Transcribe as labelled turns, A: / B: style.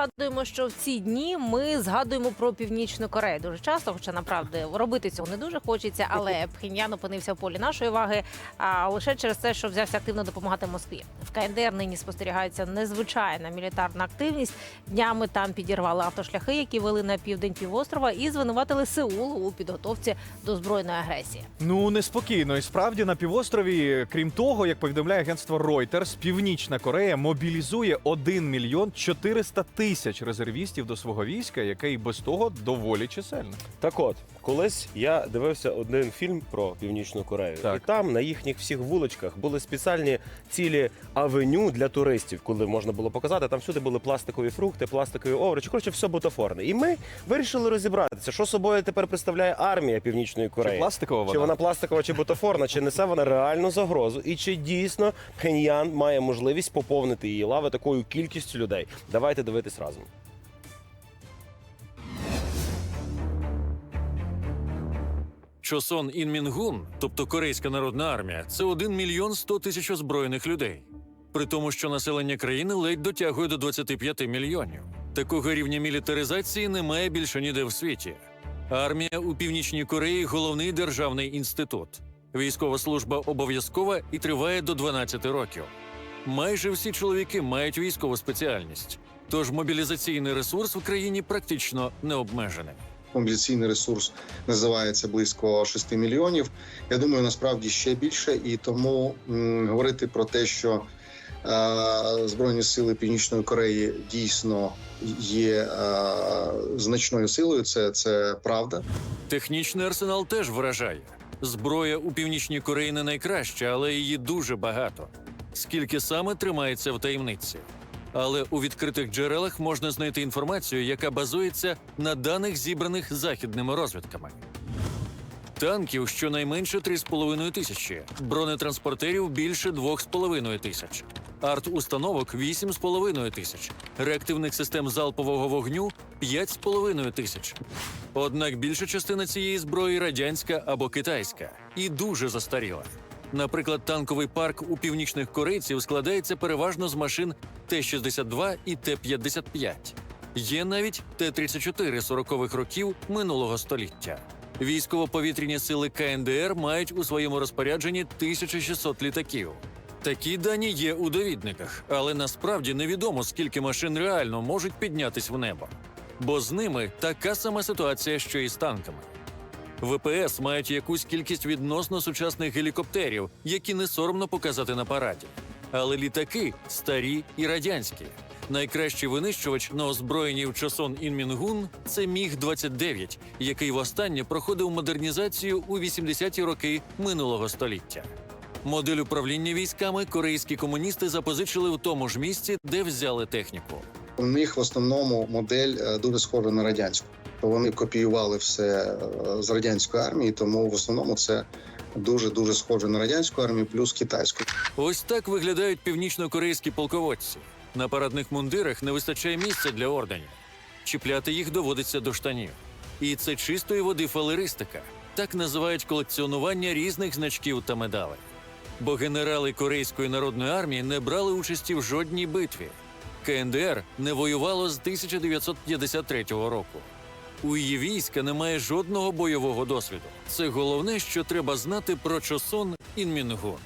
A: Згадуємо, що в ці дні ми згадуємо про північну Корею дуже часто, хоча направді робити цього не дуже хочеться. Але Пхеньян опинився в полі нашої уваги, а лише через те, що взявся активно допомагати Москві. В КНДР нині спостерігається незвичайна мілітарна активність. Днями там підірвали автошляхи, які вели на південь півострова, і звинуватили Сеул у підготовці до збройної агресії.
B: Ну неспокійно. І справді на півострові, крім того, як повідомляє агентство Reuters, Північна Корея мобілізує 1 мільйон 400 тисяч резервістів до свого війська, яке і без того доволі чисельне.
C: Так от, колись я дивився один фільм про Північну Корею,
B: Так.
C: і там на їхніх всіх вуличках були спеціальні цілі авеню для туристів, коли можна було показати. Там всюди були пластикові фрукти, пластикові овочі. Коротше, все бутафорне. І ми вирішили розібратися, що собою тепер представляє армія Північної Кореї.
B: Чи пластикова вона?
C: Чи вона пластикова, чи бутафорна, чи несе вона реальну загрозу, і чи дійсно Пхеньян має можливість поповнити її лави такою кількістю людей? Давайте дивитись разом.
D: Чосон Інмінгун, тобто Корейська народна армія, це 1 мільйон 100 тисяч озброєних людей. При тому, що населення країни ледь дотягує до 25 мільйонів. Такого рівня мілітаризації немає більше ніде в світі. Армія у Північній Кореї головний державний інститут. Військова служба обов'язкова і триває до 12 років. Майже всі чоловіки мають військову спеціальність, тож мобілізаційний ресурс в країні практично не обмежений.
E: мобілізаційний ресурс називається близько 6 мільйонів. Я думаю, насправді ще більше, і тому м, говорити про те, що е, збройні сили Північної Кореї дійсно є е, значною силою. Це, це правда.
D: Технічний арсенал теж вражає. Зброя у північній Кореї не найкраща, але її дуже багато. Скільки саме тримається в таємниці. Але у відкритих джерелах можна знайти інформацію, яка базується на даних, зібраних західними розвідками. Танків щонайменше 3,5 тисячі, бронетранспортерів більше 2,5 тисяч, арт-установок 8,5 тисяч, реактивних систем залпового вогню 5,5 тисяч. Однак більша частина цієї зброї радянська або китайська і дуже застаріла. Наприклад, танковий парк у північних корейців складається переважно з машин Т-62 і Т-55. Є навіть Т-34 40-х років минулого століття. Військово-повітряні сили КНДР мають у своєму розпорядженні 1600 літаків. Такі дані є у довідниках, але насправді невідомо, скільки машин реально можуть піднятись в небо. Бо з ними така сама ситуація, що і з танками. ВПС мають якусь кількість відносно сучасних гелікоптерів, які не соромно показати на параді. Але літаки старі і радянські. Найкращий винищувач на озброєнні в часон Інмінгун це Міг 29 який востаннє проходив модернізацію у 80-ті роки минулого століття. Модель управління військами корейські комуністи запозичили в тому ж місці, де взяли техніку.
E: У них в основному модель е, дуже схожа на радянську. Вони копіювали все е, з радянської армії, тому в основному це дуже дуже схоже на радянську армію, плюс китайську.
D: Ось так виглядають північно-корейські полководці. На парадних мундирах не вистачає місця для орденів. Чіпляти їх доводиться до штанів. І це чистої води фалеристика. Так називають колекціонування різних значків та медалей. Бо генерали Корейської народної армії не брали участі в жодній битві. КНДР не воювало з 1953 року. У її війська немає жодного бойового досвіду. Це головне, що треба знати про Чосон Інмінгун.